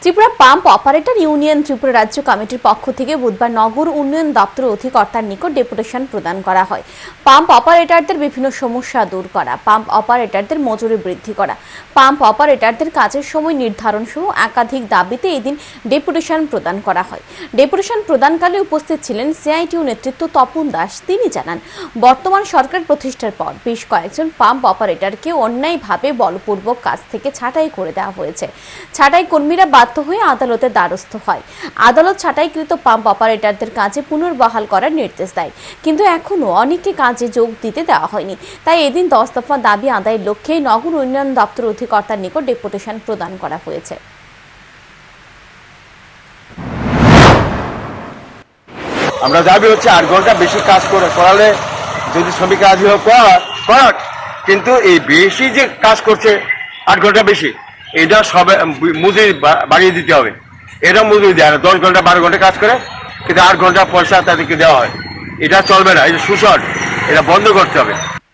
Tripura pump operator union Tripura রাজ্য কমিটির পক্ষ থেকে বুধবার নগর উন্নয়ন দপ্তর অধিকর্তার নিকট ডেপুটেশন প্রদান করা হয়। পাম্প অপারেটরদের বিভিন্ন সমস্যা দূর করা, পাম্প অপারেটরদের মজুরি বৃদ্ধি করা, পাম্প অপারেটরদের কাজের সময় নির্ধারণ সহ একাধিক দাবিতে এদিন ডেপুটেশন প্রদান করা হয়। ডেপুটেশন প্রদানকালে উপস্থিত ছিলেন সিআইটিউ নেতৃত্ব তপন দাস। তিনি জানান, বর্তমান সরকার প্রতিষ্ঠার পর বেশ কয়েকজন পাম্প অপারেটরকে অন্যায়ভাবে বলপূর্বক কাজ থেকে ছাঁটাই করে দেওয়া হয়েছে। ছাঁটাই কর্মীরা বাধ্য হয়ে আদালতের দ্বারস্থ হয়। আদালত ছাঁটাইকৃত পাম্প অপারেটরদের কাজে পুনর্বহাল করার নির্দেশ দেয়। কিন্তু এখনও অনেককে কাজে যোগ দিতে দেওয়া হয়নি। তাই এদিন দশ দফা দাবি আদায়ের লক্ষ্যে নগর উন্নয়ন দপ্তর অধিকর্তার নিকট ডেপুটেশন প্রদান করা হয়েছে। আমরা দাবি হচ্ছে আট ঘণ্টা বেশি কাজ করে, করালে যদি শ্রমিক রাজি হোক কিন্তু এই বেশি যে কাজ করছে, আট ঘণ্টা বেশি। এটা সবে মজুরি বাড়িয়ে দিতে হবে। এটা মজুরি দেয় না। দশ ঘণ্টা বারো ঘণ্টা কাজ করে, কিন্তু আট ঘণ্টা পয়সা তাদেরকে দেওয়া হয়। এটা চলবে না। এটা শোষণ, এটা বন্ধ করতে হবে।